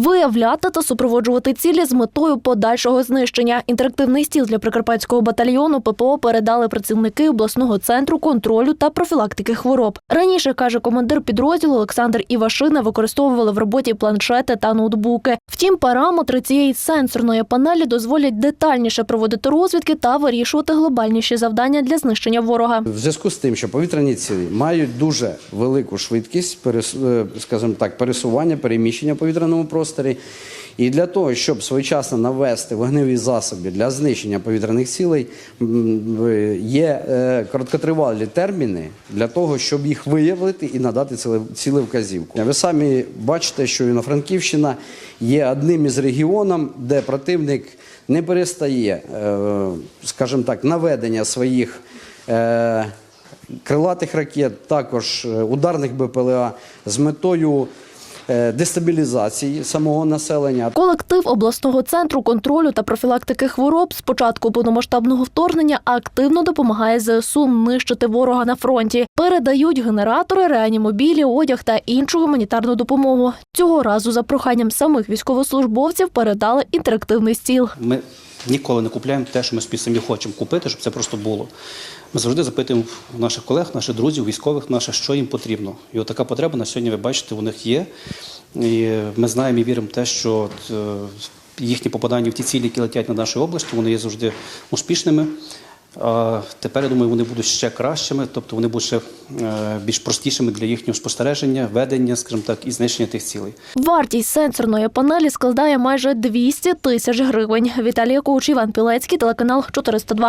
виявляти та супроводжувати цілі з метою подальшого знищення. Інтерактивний стіл для прикарпатського батальйону ППО передали працівники обласного центру контролю та профілактики хвороб. Раніше каже командир підрозділу Олександр Івашина, використовували в роботі планшети та ноутбуки. Втім, параметри цієї сенсорної панелі дозволять детальніше проводити розвідки та вирішувати глобальніші завдання для знищення ворога. В зв'язку з тим, що повітряні цілі мають дуже велику швидкість, е, скажімо так, пересування, переміщення повітряному просторі. І для того, щоб своєчасно навести вогневі засоби для знищення повітряних цілей, є е, короткотривалі терміни для того, щоб їх виявити і надати ціле- цілевказівку. Ви самі бачите, що Івано-Франківщина є одним із регіонів, де противник не перестає, е, скажімо так, наведення своїх е, крилатих ракет, також ударних БПЛА з метою дестабілізації самого населення. Колектив обласного центру контролю та профілактики хвороб з початку повномасштабного вторгнення активно допомагає ЗСУ нищити ворога на фронті. Передають генератори, реанімобілі, одяг та іншу гуманітарну допомогу. Цього разу за проханням самих військовослужбовців передали інтерактивний стіл. Ми ніколи не купляємо те, що ми собі самі хочемо купити, щоб це просто було. Ми завжди запитуємо наших колег, наших друзів, військових, наших, що їм потрібно. І от така потреба на сьогодні, ви бачите, у них є. І ми знаємо і віримо в те, що е, їхні попадання в ті цілі, які летять на нашу область, вони є завжди успішними. Тепер, я думаю, вони будуть ще кращими, тобто вони будуть ще е, більш простішими для їхнього спостереження, ведення, скажімо так, і знищення тих цілей. Вартість сенсорної панелі складає майже 200 тисяч гривень. Віталій Коуч, Іван Пілецький, телеканал 402.